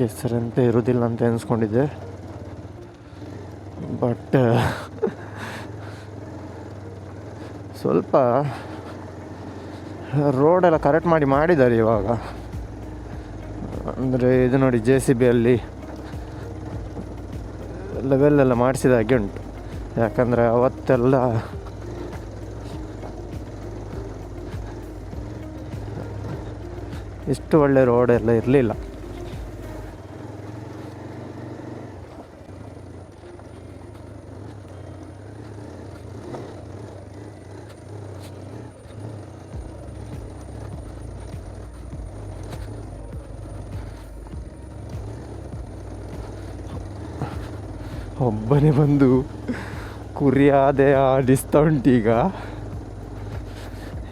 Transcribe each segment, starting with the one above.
ಕೆಸರಂತ ಇರೋದಿಲ್ಲ ಅಂತ ಅನ್ಸ್ಕೊಂಡಿದ್ದೆ ಬಟ್ ಸ್ವಲ್ಪ ರೋಡೆಲ್ಲ ಕರೆಕ್ಟ್ ಮಾಡಿ ಮಾಡಿದ್ದಾರೆ ಇವಾಗ. ಅಂದರೆ ಇದು ನೋಡಿ ಜೆ ಸಿ ಬಿಯಲ್ಲಿ ಲೆವೆಲ್ ಎಲ್ಲ ಮಾಡಿಸಿದ ಹಾಗೆ ಉಂಟು. ಯಾಕಂದರೆ ಅವತ್ತೆಲ್ಲ ಇಷ್ಟು ಒಳ್ಳೆ ರೋಡ್ ಎಲ್ಲ ಇರಲಿಲ್ಲ. ಒಬ್ಬನೇ ಬಂದು ಕುರಿಯಾದೆ ಆಡಿಸ್ತಾ ಉಂಟೀಗ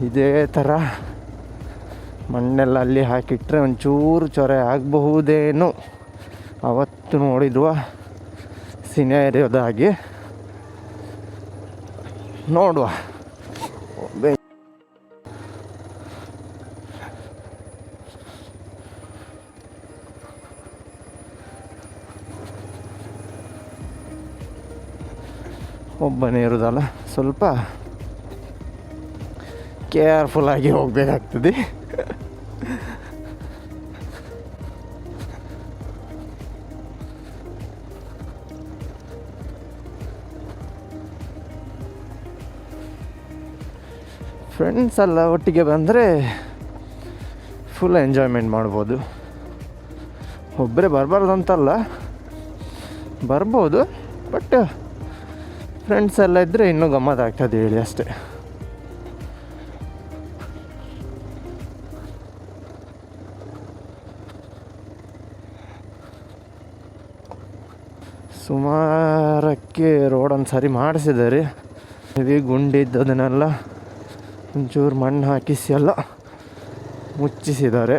ಇದೇ ಥರ ಮಣ್ಣೆಲ್ಲ ಅಲ್ಲಿ ಹಾಕಿಟ್ರೆ ಒಂಚೂರು ಚೊರೆ ಆಗಬಹುದೇನೋ. ಅವತ್ತು ನೋಡಿರುವ ಸಿನೇರಿಯೋದಾಗಿ ನೋಡುವ. ಒಬ್ಬನೇ ಇರೋದಲ್ಲ, ಸ್ವಲ್ಪ ಕೇರ್ಫುಲ್ ಆಗಿ ಹೋಗಬೇಕಾಗ್ತದೆ. ಫ್ರೆಂಡ್ಸ್ ಎಲ್ಲ ಒಟ್ಟಿಗೆ ಬಂದರೆ ಫುಲ್ ಎಂಜಾಯ್ಮೆಂಟ್ ಮಾಡ್ಬೋದು. ಒಬ್ಬರೇ ಬರಬಾರ್ದು ಅಂತಲ್ಲ ಬರ್ಬೋದು ಬಟ್ ಫ್ರೆಂಡ್ಸ್ ಎಲ್ಲ ಇದ್ದರೆ ಇನ್ನೂ ಗಮ್ಮತ್ ಆಗ್ತದೆ ಹೇಳಿ ಅಷ್ಟೇ. ಸುಮಾರಕ್ಕೆ ರೋಡನ್ನು ಸರಿ ಮಾಡಿಸಿದ್ದಾರೆ. ಹೆವಿ ಗುಂಡಿದ್ದು ಅದನ್ನೆಲ್ಲ ಒಂಚೂರು ಮಣ್ಣು ಹಾಕಿಸಿ ಎಲ್ಲ ಮುಚ್ಚಿಸಿದ್ದಾರೆ.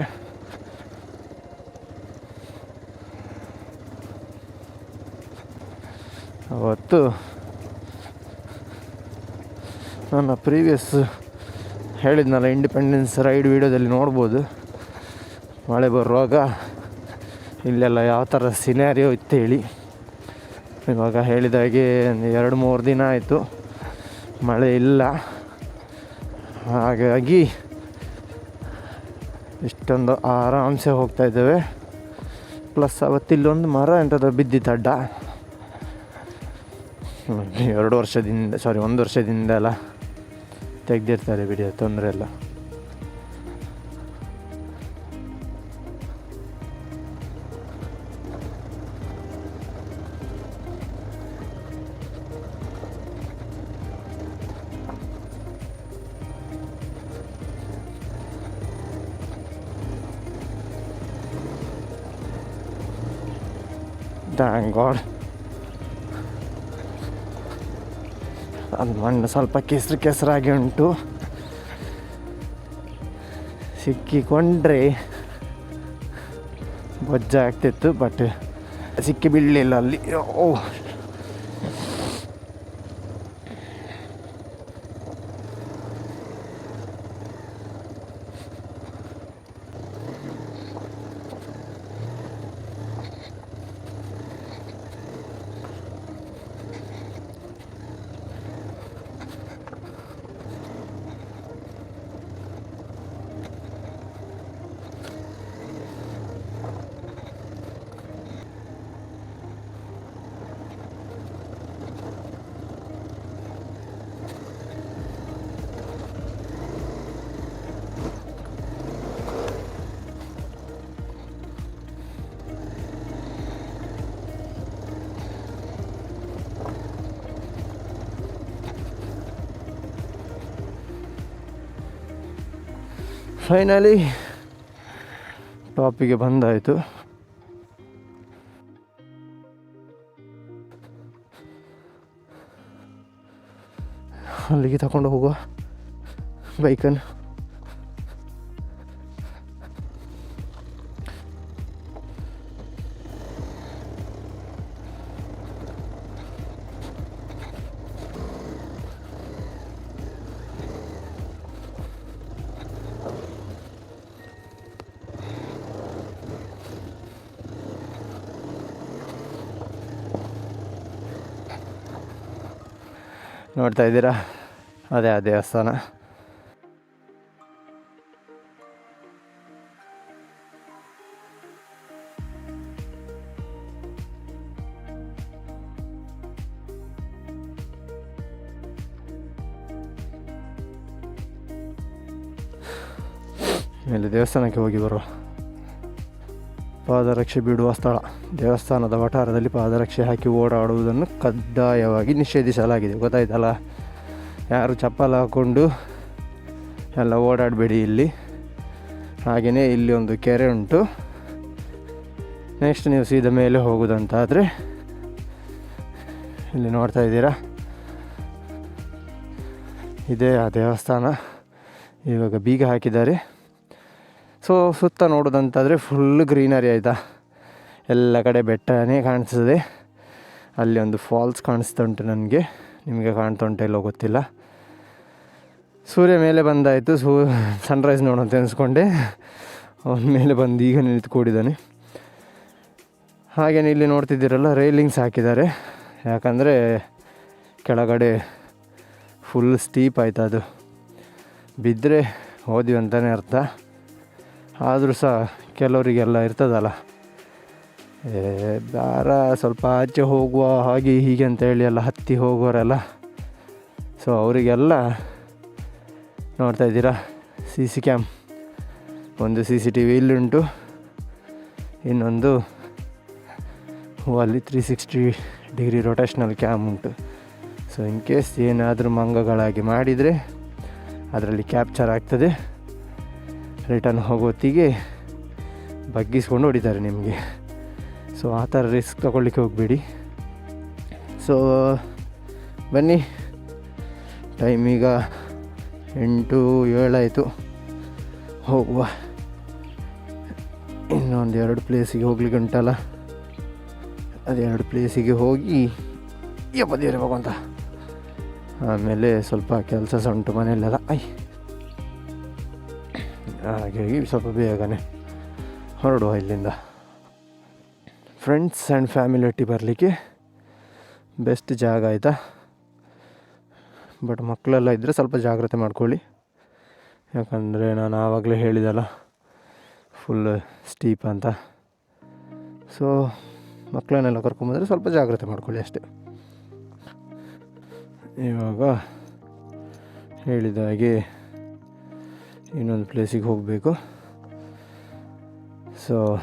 ಅವತ್ತು ನನ್ನ ಪ್ರೀವಿಯಸ್ ಹೇಳಿದ್ನಲ್ಲ ಇಂಡಿಪೆಂಡೆನ್ಸ್ ರೈಡ್ ವಿಡಿಯೋದಲ್ಲಿ ನೋಡ್ಬೋದು. ಮಳೆ ಬರುವಾಗ ಇಲ್ಲೆಲ್ಲ ಯಾವ ಥರ ಸಿನಾರಿಯೋ ಇತ್ತು ಹೇಳಿ. ಇವಾಗ ಹೇಳಿದಾಗೆ ಒಂದು ಎರಡು ಮೂರು ದಿನ ಆಯಿತು. ಮಳೆ ಇಲ್ಲ. ಹಾಗಾಗಿ ಇಷ್ಟೊಂದು ಆರಾಮ್ಸೆ ಹೋಗ್ತಾ ಇದ್ದೇವೆ. ಪ್ಲಸ್ ಅವತ್ತಿಲ್ಲೊಂದು ಮರ ಎಂಥದ್ದು ಬಿದ್ದಿತ್ತು ಅಡ್ಡ. ಎರಡು ವರ್ಷದಿಂದ ಸಾರಿ ಒಂದು ವರ್ಷದಿಂದ ಎಲ್ಲ ತೆಗ್ದಿರ್ತಾರೆ ಬಿಡಿ ಅದು ತೊಂದರೆ ಇಲ್ಲ ಥ್ಯಾಂಕ್ ಗಾಡ್ ಅದು ಮಣ್ಣು ಸ್ವಲ್ಪ ಕೆಸರು ಕೆಸರಾಗಿ ಉಂಟು. ಸಿಕ್ಕಿಕೊಂಡ್ರೆ ಬೊಜ್ಜ ಆಗ್ತಿತ್ತು ಬಟ್ ಸಿಕ್ಕಿ ಬೀಳಲಿಲ್ಲ ಅಲ್ಲಿ. ಓ ಫೈನಲಿ ಟಾಪಿಗೆ ಬಂದಾಯಿತು. ಅಲ್ಲಿಗೆ ತಗೊಂಡು ಹೋಗುವ ಬೈಕನ್ನು ನೋಡ್ತಾ ಇದ್ದೀರಾ? ಅದೇ ಆ ದೇವಸ್ಥಾನ. ಮೇಲೆ ದೇವಸ್ಥಾನಕ್ಕೆ ಹೋಗಿ ಬರುವ. ಪಾದರಕ್ಷೆ ಬಿಡುವ ಸ್ಥಳ. ದೇವಸ್ಥಾನದ ವಠಾರದಲ್ಲಿ ಪಾದರಕ್ಷೆ ಹಾಕಿ ಓಡಾಡುವುದನ್ನು ಕಡ್ಡಾಯವಾಗಿ ನಿಷೇಧಿಸಲಾಗಿದೆ. ಗೊತ್ತಾಯ್ತಲ್ಲ? ಯಾರು ಚಪ್ಪಲ ಹಾಕ್ಕೊಂಡು ಎಲ್ಲ ಓಡಾಡಬೇಡಿ ಇಲ್ಲಿ. ಹಾಗೆಯೇ ಇಲ್ಲಿ ಒಂದು ಕೆರೆ ಉಂಟು. ನೆಕ್ಸ್ಟ್ ನೀವು ಸೀದ ಮೇಲೆ ಹೋಗುವುದಂತಾದರೆ ಇಲ್ಲಿ ನೋಡ್ತಾ ಇದ್ದೀರಾ? ಇದೇ ಆ ದೇವಸ್ಥಾನ. ಇವಾಗ ಬೀಗ ಹಾಕಿದ್ದಾರೆ. ಸೊ, ಸುತ್ತ ನೋಡೋದಂತಾದರೆ ಫುಲ್ ಗ್ರೀನರಿ ಆಯಿತಾ? ಎಲ್ಲ ಕಡೆ ಬೆಟ್ಟನೇ ಕಾಣಿಸ್ತದೆ. ಅಲ್ಲಿ ಒಂದು ಫಾಲ್ಸ್ ಕಾಣಿಸ್ತಾ ಉಂಟು ನನಗೆ. ನಿಮಗೆ ಕಾಣ್ತಾ ಉಂಟು ಎಲ್ಲೋ ಗೊತ್ತಿಲ್ಲ. ಸೂರ್ಯ ಮೇಲೆ ಬಂದಾಯಿತು. ಸೂ ಸನ್ರೈಸ್ ನೋಡೋಂತ ಅನಿಸ್ಕೊಂಡೆ. ಅವನ ಮೇಲೆ ಬಂದು ಈಗ ನಿಂತ್ಕೊಂಡಿದ್ದಾನೆ ಹಾಗೆಯೇ ಇಲ್ಲಿ ನೋಡ್ತಿದ್ದೀರಲ್ಲ ರೈಲಿಂಗ್ಸ್ ಹಾಕಿದ್ದಾರೆ. ಯಾಕಂದರೆ ಕೆಳಗಡೆ ಫುಲ್ ಸ್ಟೀಪ್ ಆಯ್ತು ಅದು. ಬಿದ್ದರೆ ಹೋದ್ವಿ ಅಂತಲೇ ಅರ್ಥ. ಆದರೂ ಸಹ ಕೆಲವರಿಗೆಲ್ಲ ಇರ್ತದಲ್ಲ. ಬೇಡ ಸ್ವಲ್ಪ ಆಚೆ ಹೋಗುವ ಹಾಗೆ ಹೀಗೆ ಅಂತ ಹೇಳಿ ಎಲ್ಲ ಹತ್ತಿ ಹೋಗೋರೆಲ್ಲ. ಸೊ ಅವರಿಗೆಲ್ಲ ನೋಡ್ತಾ ಇದ್ದೀರಾ? ಸಿ ಸಿ ಕ್ಯಾಮ್ ಒಂದು ಸಿ ಸಿ ಟಿ ವಿ ಇಲ್ಲುಂಟು. ಇನ್ನೊಂದು ಅಲ್ಲಿ three sixty degree rotational cam ಉಂಟು. ಸೊ ಇನ್ ಕೇಸ್ ಏನಾದರೂ ಮಂಗಗಳಾಗಿ ಮಾಡಿದರೆ, ಅದರಲ್ಲಿ ಕ್ಯಾಪ್ಚರ್ ಆಗ್ತದೆ. ರಿಟರ್ನ್ ಹೋಗೋತ್ತಿಗೆ ಬಗ್ಗಿಸ್ಕೊಂಡು ಹೊಡಿತಾರೆ ನಿಮಗೆ. ಸೊ ಆ ಥರ ರಿಸ್ಕ್ ತೊಗೊಳ್ಳಿಕ್ಕೆ ಹೋಗಬೇಡಿ. ಸೊ ಬನ್ನಿ. ಟೈಮ್ ಈಗ ಎಂಟು ಏಳಾಯಿತು. ಹೋಗುವ. ಇನ್ನೊಂದು ಎರಡು ಪ್ಲೇಸಿಗೆ ಹೋಗ್ಲಿಕ್ಕೆ ಉಂಟಲ್ಲ? ಅದೆರಡು ಪ್ಲೇಸಿಗೆ ಹೋಗಿ ಯಪ್ಪ ದೇವ್ರೆ ಭಗವಂತ. ಆಮೇಲೆ ಸ್ವಲ್ಪ ಕೆಲಸ ಸಹ ಉಂಟು ಮನೆಯಲ್ಲೆಲ್ಲ. ಐ ಹಾಗಾಗಿ ಸ್ವಲ್ಪ ಬೇಗನೆ ಹೊರಡುವ ಇಲ್ಲಿಂದ. ಫ್ರೆಂಡ್ಸ್ ಆ್ಯಂಡ್ ಫ್ಯಾಮಿಲಿ ಒಟ್ಟಿ ಬರಲಿಕ್ಕೆ ಬೆಸ್ಟ್ ಜಾಗ ಆಯಿತಾ? ಬಟ್ ಮಕ್ಕಳೆಲ್ಲ ಇದ್ದರೆ ಸ್ವಲ್ಪ ಜಾಗ್ರತೆ ಮಾಡ್ಕೊಳ್ಳಿ. ಯಾಕಂದರೆ ನಾನು ಆವಾಗಲೇ ಹೇಳಿದಲ್ಲ ಫುಲ್ ಸ್ಟೀಪ್ ಅಂತ. ಸೊ ಮಕ್ಕಳನ್ನೆಲ್ಲ ಕರ್ಕೊಂಬಂದರೆ ಸ್ವಲ್ಪ ಜಾಗ್ರತೆ ಮಾಡ್ಕೊಳ್ಳಿ ಅಷ್ಟೇ. ಇವಾಗ ಹೇಳಿದ ಹಾಗೆ ಇನ್ನೊಂದು ಪ್ಲೇಸಿಗೆ ಹೋಗಬೇಕು. ಸೊ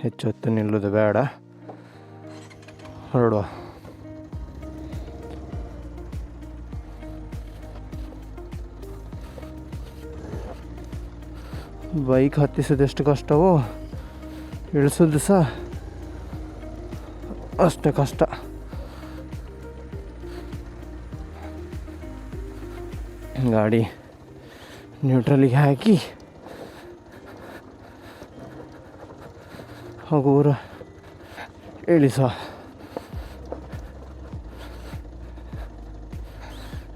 ಹೆಚ್ಚು ಹೊತ್ತು ನಿಲ್ಲೋದು ಬೇಡ. ಹೊರಡುವ. ಬೈಕ್ ಹತ್ತಿಸೋದು ಎಷ್ಟು ಕಷ್ಟವೋ? ಇಳಿಸೋದು ಸಹ ಅಷ್ಟೇ ಕಷ್ಟ. ಗಾಡಿ ನ್ಯೂಟ್ರಲಿಗೆ ಹಾಕಿ ಹೋಗುವರ ಇಳಿಸ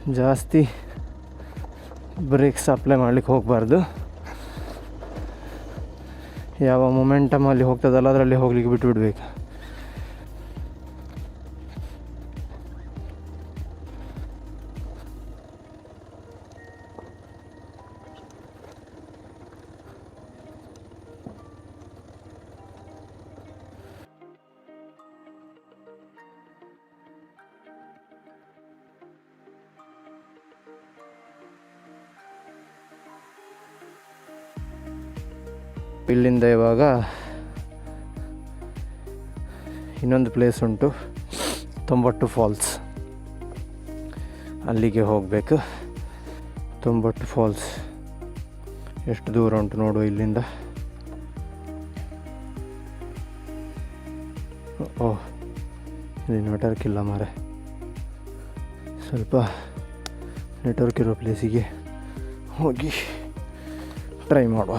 ಜಾಸ್ತಿ ಬ್ರೇಕ್ಸ್ ಅಪ್ಲೈ ಮಾಡ್ಲಿಕ್ಕೆ ಹೋಗಬಾರ್ದು ಯಾವ ಮೊಮೆಂಟಮ್ ಅಲ್ಲಿ ಹೋಗ್ತದಲ್ಲ ಅದರಲ್ಲಿ ಹೋಗ್ಲಿಕ್ಕೆ ಬಿಟ್ಟು ಇಲ್ಲಿಂದ ಇವಾಗ ಇನ್ನೊಂದು ಪ್ಲೇಸ್ ಉಂಟು, ತೊಂಬಟ್ಟು ಫಾಲ್ಸ್. ಅಲ್ಲಿಗೆ ಹೋಗಬೇಕು. ತೊಂಬಟ್ಟು ಫಾಲ್ಸ್. ಎಷ್ಟು ದೂರ ಉಂಟು ನೋಡು ಇಲ್ಲಿಂದ. ಓಹ್ ಇಲ್ಲಿ ನೆಟ್ವರ್ಕ್ ಇಲ್ಲ ಮಾರೆ. ಸ್ವಲ್ಪ ನೆಟ್ವರ್ಕ್ ಇರೋ ಪ್ಲೇಸಿಗೆ ಹೋಗಿ ಟ್ರೈ ಮಾಡುವ.